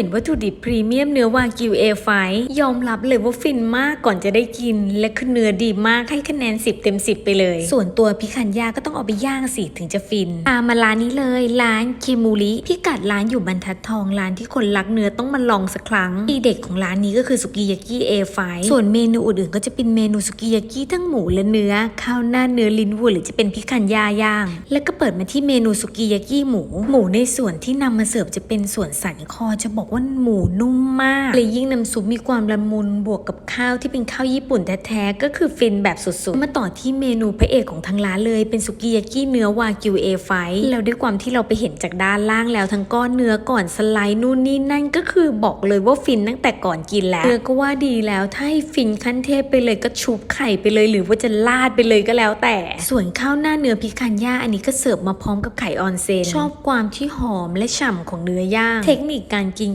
ห็นวัตถุดิบพรีเมียมเนื้อวากิวเอไฟยอมรับเลยว่าฟินมากก่อนจะได้กิน และคือเนื้อดีมากให้คะแนน 10 เต็ม 10 ไปเลย ส่วนตัวพิคันยาก็ต้องเอาไปย่างสิถึงจะฟินตามมาร้านนี้เลยร้านเคมูริพิกัดร้านอยู่บรรทัดทองร้านที่คนรักเนื้อต้องมาลองสักครั้งทีเด็ดของร้านนี้ก็คือสุกิยากิเอไฟส่วนเมนูอื่นๆก็จะเป็นเมนูสุกิยากิทั้งหมูและเนื้อข้าวหน้าเนื้อลิ้นวัวหรือจะเป็นพิคันยาย่าง แล้วก็เปิดมาที่เมนูสุกิยากิหมู หมูในส่วนที่นำมาเสิร์ฟจะเป็นส่วนสันคอจะบอกว่าหมูนุ่มมาก เลยยิ่งน้ำซุปมีความละมุนบวกกับข้าวที่เป็นข้าวญี่ปุ่นแท้ๆก็คือฟินแบบสุดๆ มาต่อที่เมนูพระเอกของทางร้านเลยเป็นสุกิยากิเนื้อวากิวเอไฟแล้วด้วยความที่เราไปเห็นจากด้านล่างแล้วทั้งก้อนเนื้อก่อนสไลด์นู่นนี่นั่นก็คือบอกเลยว่าฟินตั้งแต่ก่อนกินแล้วเนื้อก็ว่าดีแล้วถ้าให้ฟินขั้นเทพไปเลยก็ชุบไข่ไปเลยหรือว่าจะลาดไปเลยก็แล้วแต่ ส่วนข้าวหน้าเนื้อพิคันย่าอันนี้ก็เสิร์ฟมาพร้อมกับไข่ออนเซนชอบความที่หอมและฉ่ำของเนื้อย่าง เทคนิคการกิน